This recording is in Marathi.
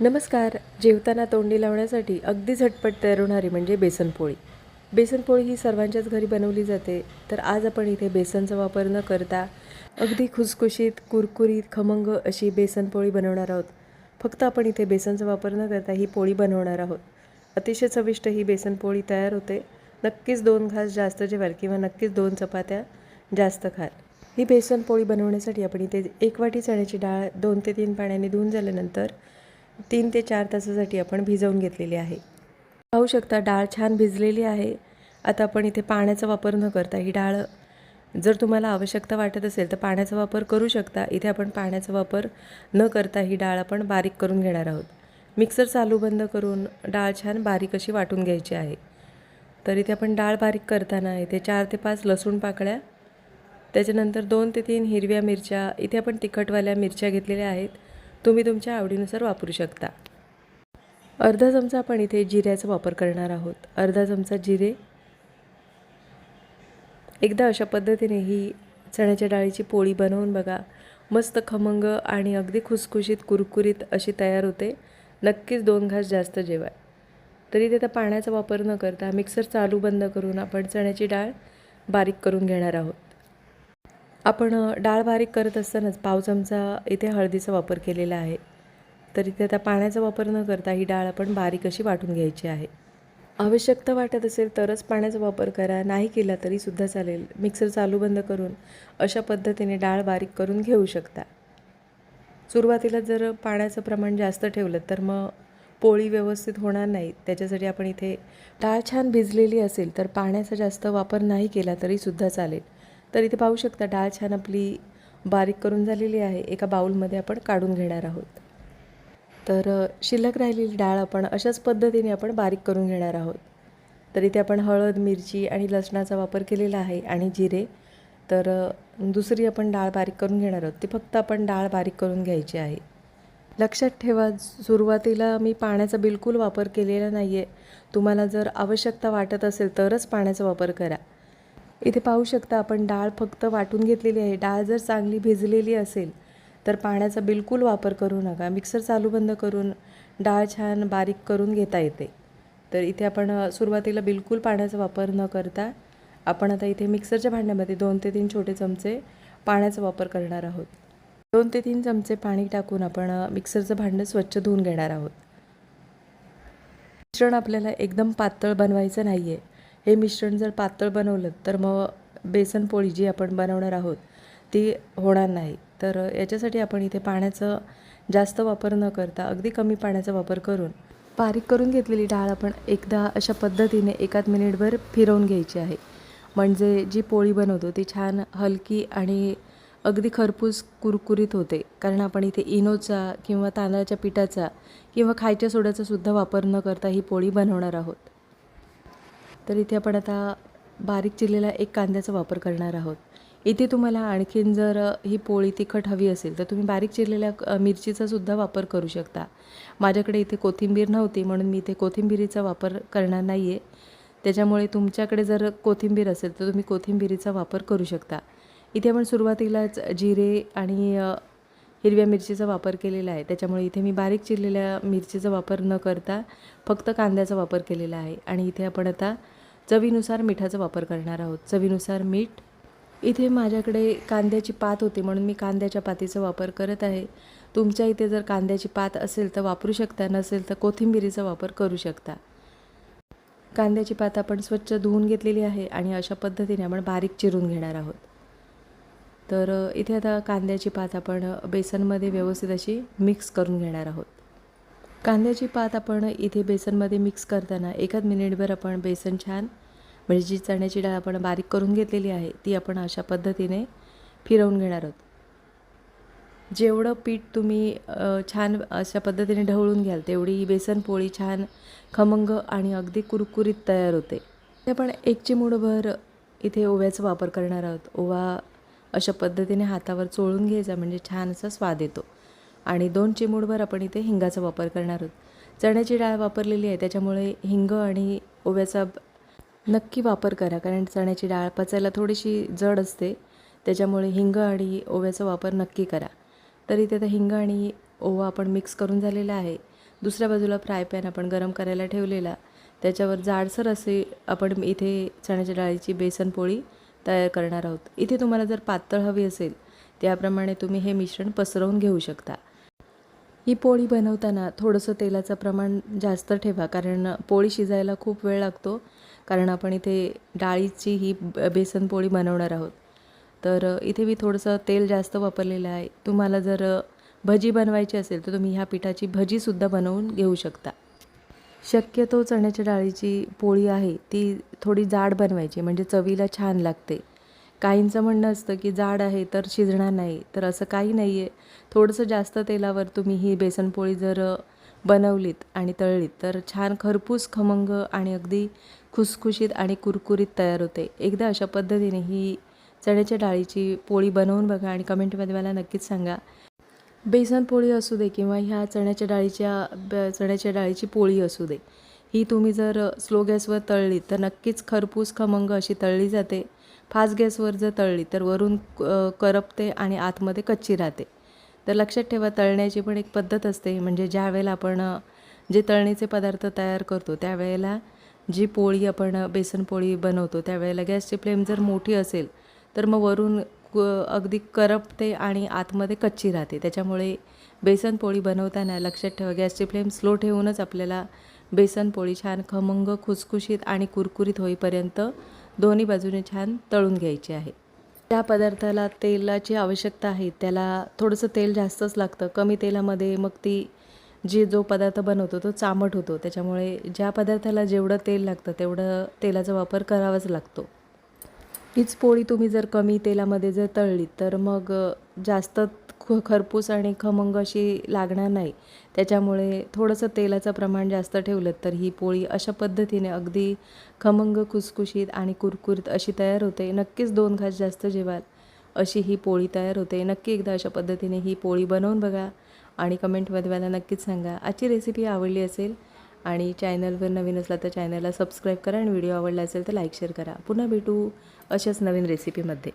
नमस्कार. जेवताना तोंडी लावण्यासाठी अगदी झटपट तयार होणारी म्हणजे बेसनपोळी बेसनपोळी ही सर्वांच्याच घरी बनवली जाते. तर आज आपण इथे बेसनचा वापर न करता अगदी खुसखुशीत कुरकुरीत खमंग अशी बेसनपोळी बनवणार आहोत. फक्त आपण इथे बेसनचा वापर न करता ही पोळी बनवणार आहोत. अतिशय चविष्ट ही बेसनपोळी तयार होते. नक्कीच दोन घास जास्त जेवाल किंवा नक्कीच दोन चपात्या जास्त खाल. ही बेसनपोळी बनवण्यासाठी आपण इथे एक वाटी चण्याची डाळ दोन ते तीन पाण्याने धुवून झाल्यानंतर तीन ते चार तासासाठी आपण भिजवून घेतलेली आहे. पाहू शकता डाळ छान भिजलेली आहे. आता आपण इथे पाण्याचा वापर न करता ही डाळ जर तुम्हाला आवश्यकता वाटत असेल तर पाण्याचा वापर करू शकता. इथे आपण पाण्याचा वापर न करता ही डाळ आपण बारीक करून घेणार आहोत. मिक्सर चालू बंद करून डाळ छान बारीक अशी वाटून घ्यायची आहे. तर इथे आपण डाळ बारीक करताना इथे चार ते पाच लसूण पाकळ्या त्याच्यानंतर दोन ते तीन हिरव्या मिरच्या इथे आपण तिखटवाल्या मिरच्या घेतलेल्या आहेत. तुम्ही तुमच्या आवडीनुसार वापरू शकता. अर्धा चमचा आपण इथे जिऱ्याचा वापर करणार आहोत. अर्धा चमचा जिरे. एकदा अशा पद्धतीने ही चण्याच्या डाळीची पोळी बनवून बघा. मस्त खमंग आणि अगदी खुसखुशीत कुरकुरीत अशी तयार होते. नक्कीच दोन घास जास्त जेवा तरी ते त्या पाण्याचा वापर न करता मिक्सर चालू बंद करून आपण चण्याची डाळ बारीक करून घेणार आहोत. आपण डाळ बारीक करत असतानाच पाव चमचा इथे हळदीचा वापर केलेला आहे. तर इथे आता पाण्याचा वापर न करता ही डाळ आपण बारीक अशी वाटून घ्यायची आहे. आवश्यकता वाटत असेल तरच पाण्याचा वापर करा नाही केला तरीसुद्धा चालेल. मिक्सर चालू बंद करून अशा पद्धतीने डाळ बारीक करून घेऊ शकता. सुरुवातीला जर पाण्याचं प्रमाण जास्त ठेवलं तर मग पोळी व्यवस्थित होणार नाही. त्याच्यासाठी आपण इथे डाळ छान भिजलेली असेल तर पाण्याचा जास्त वापर नाही केला तरीसुद्धा चालेल. तर इथे पाहू शकता डाळ छान आपली बारीक करून झालेली आहे. एका बाऊलमध्ये आपण काढून घेणार आहोत. तर शिल्लक राहिलेली डाळ आपण अशाच पद्धतीने आपण बारीक करून घेणार आहोत. तर इथे आपण हळद मिरची आणि लसणाचा वापर केलेला आहे आणि जिरे. तर दुसरी आपण डाळ बारीक करून घेणार आहोत. ती फक्त आपण डाळ बारीक करून घ्यायची आहे. लक्षात ठेवा सुरुवातीला मी पाण्याचा बिलकुल वापर केलेला नाही आहे तुम्हाला जर आवश्यकता वाटत असेल तरच पाण्याचा वापर करा. इथे पाहू शकता आपण डाळ फक्त वाटून घेतलेली आहे. डाळ जर चांगली भिजलेली असेल तर पाण्याचा बिलकुल वापर करू नका. मिक्सर चालू बंद करून डाळ छान बारीक करून घेता येते. तर इथे आपण सुरुवातीला बिलकुल पाण्याचा वापर न करता आपण आता इथे मिक्सरच्या भांड्यामध्ये दोन ते तीन छोटे चमचे पाण्याचा वापर करणार आहोत. दोन ते तीन चमचे पाणी टाकून आपण मिक्सरचं भांडं स्वच्छ धुवून घेणार आहोत. मिश्रण आपल्याला एकदम पातळ बनवायचं नाही आहे हे मिश्रण जर पातळ बनवलं तर मग बेसन पोळी जी आपण बनवणार आहोत ती होणार नाही. तर याच्यासाठी आपण इथे पाण्याचं जास्त वापर न करता अगदी कमी पाण्याचा वापर करून बारीक करून घेतलेली डाळ आपण एकदा अशा पद्धतीने एकाच मिनिटभर फिरवून घ्यायची आहे. म्हणजे जी पोळी बनवतो ती छान हलकी आणि अगदी खरपूस कुरकुरीत होते. कारण आपण इथे इनोचा किंवा तांदळाच्या पिठाचा किंवा खायच्या सोड्याचा सुद्धा वापर न करता ही पोळी बनवणार आहोत. तर इथे आपण आता बारीक चिरलेला एक कांद्याचा वापर करणार आहोत. इथे तुम्हाला आणखीन जर ही पोळी तिखट हवी असेल तर तुम्ही बारीक चिरलेल्या मिरचीचासुद्धा मिरचीचा सुद्धा वापर करू शकता. माझ्याकडे इथे कोथिंबीर नव्हती म्हणून मी इथे कोथिंबीरीचा वापर करणार नाही आहे त्याच्यामुळे तुमच्याकडे जर कोथिंबीर असेल तर तुम्ही कोथिंबीरीचा वापर करू शकता. इथे आपण सुरुवातीलाच जिरे आणि हिरव्या मिरचीचा वापर केलेला आहे. त्याच्यामुळे इथे मी बारीक चिरलेल्या मिरचीचा वापर न करता फक्त कांद्याचा वापर केलेला आहे. आणि इथे आपण आता चवीनुसार मिठाचा वापर करणार आहोत. चवीनुसार मीठ. इथे माझ्याकडे कांद्याची पात होती म्हणून मी कांद्याच्या पातीचा वापर करत आहे. तुमच्या इथे जर कांद्याची पात असेल तर वापरू शकता नसेल तर कोथिंबिरीचा वापर करू शकता. कांद्याची पात आपण स्वच्छ धुवून घेतलेली आहे आणि अशा पद्धतीने आपण बारीक चिरून घेणार आहोत. तर इथे आता कांद्याची पात आपण बेसनमध्ये व्यवस्थित अशी मिक्स करून घेणार आहोत. कांद्याची पात आपण इथे बेसनमध्ये मिक्स करताना एकाच मिनिटभर आपण बेसन छान म्हणजे जी चण्याची डाळ आपण बारीक करून घेतलेली आहे ती आपण अशा पद्धतीने फिरवून घेणार आहोत. जेवढं पीठ तुम्ही छान अशा पद्धतीने ढवळून घ्याल तेवढी ही बेसन पोळी छान खमंग आणि अगदी कुरकुरीत तयार होते. ते आपण एक चिमूडभर इथे ओव्याचा वापर करणार आहोत. ओवा अशा पद्धतीने हातावर चोळून घ्यायचा म्हणजे छान असा स्वाद येतो. आणि दोन चिमूडभर आपण इथे हिंगाचा वापर करणार आहोत. चण्याची डाळ वापरलेली आहे त्याच्यामुळे हिंग आणि ओव्याचा नक्की वापर करा कारण चण्याची डाळ पचायला थोडीशी जड असते त्याच्यामुळे हिंग आणि ओव्याचा वापर नक्की करा. तर इथे आता हिंग आणि ओवा आपण मिक्स करून झालेला आहे. दुसऱ्या बाजूला फ्राय पॅन आपण गरम करायला ठेवलेला. त्याच्यावर जाडसर असे आपण इथे चण्याच्या डाळीची बेसन पोळी तयार करणार आहोत. इथे तुम्हाला जर पातळ हवी असेल त्याप्रमाणे तुम्ही हे मिश्रण पसरवून घेऊ शकता. ही पोळी बनवताना थोडंसं तेलाचं प्रमाण जास्त ठेवा कारण पोळी शिजायला खूप वेळ लागतो. कारण आपण इथे डाळीची ही ब- बेसन पोळी बनवणार आहोत. तर इथे मी थोडंसं तेल जास्त वापरलेलं आहे. तुम्हाला जर भजी बनवायची असेल तर तुम्ही ह्या पिठाची भजीसुद्धा बनवून घेऊ शकता. शक्यतो चण्याच्या डाळीची पोळी आहे ती थोडी जाड बनवायची म्हणजे चवीला छान लागते. काहींचं म्हणणं असतं की जाड आहे तर शिजणार नाही तर असं काही नाही आहे थोडंसं जास्त तेलावर तुम्ही ही बेसनपोळी जर बनवलीत आणि तळलीत तर छान खरपूस खमंग आणि अगदी खुसखुशीत आणि कुरकुरीत तयार होते. एकदा अशा पद्धतीने ही चण्याच्या डाळीची पोळी बनवून बघा आणि कमेंटमध्ये मला नक्कीच सांगा. बेसन पोळी असू दे किंवा ह्या चण्याच्या डाळीच्या ब- चण्याच्या डाळीची पोळी असू दे ही तुम्ही जर स्लो गॅसवर तळली तर नक्कीच खरपूस खमंग अशी तळली जाते. फास्ट गॅसवर जर तळली तर वरून करपते आणि आतमध्ये कच्ची राहते. तर लक्षात ठेवा तळण्याची पण एक पद्धत असते. म्हणजे ज्या वेळेला आपण जे तळणीचे पदार्थ तयार करतो त्यावेळेला जी पोळी आपण बेसन पोळी बनवतो त्यावेळेला गॅसची फ्लेम जर मोठी असेल तर मग वरून क अगदी करपते आणि आतमध्ये कच्ची राहते. त्याच्यामुळे बेसन पोळी बनवताना लक्षात ठेवा गॅसची फ्लेम स्लो ठेवूनच आपल्याला बेसन पोळी छान खमंग खुसखुशीत आणि कुरकुरीत होईपर्यंत दोन्ही बाजूने छान तळून घ्यायची आहे. त्या पदार्थाला तेलाची आवश्यकता आहे त्याला थोडंसं तेल जास्तच लागतं. कमी तेलामध्ये मग ती जी जो पदार्थ बनवतो तो चामट होतो. त्याच्यामुळे ज्या पदार्थाला जेवढं तेल लागतं तेवढं तेलाचा वापर करावाच लागतो. हीच पोळी तुम्ही जर कमी तेलामध्ये जर तळली तर मग जास्त ख खरपूस आणि खमंग अशी लागणार नाही. त्याच्यामुळे थोडंसं तेलाचं प्रमाण जास्त ठेवलं तर ही पोळी अशा पद्धतीने अगदी खमंग खुसखुशीत आणि कुरकुरीत अशी तयार होते. नक्कीच दोन घास जास्त जेवाल अशी ही पोळी तयार होते. नक्की एकदा अशा पद्धतीने ही पोळी बनवून बघा आणि कमेंटमध्ये मला नक्कीच सांगा. आजची रेसिपी आवडली असेल आणि चॅनलवर नवीन असला तर चॅनलला सबस्क्राईब करा आणि व्हिडिओ आवडला असेल तर लाईक शेअर करा. पुन्हा भेटू अशाच नवीन रेसिपीमध्ये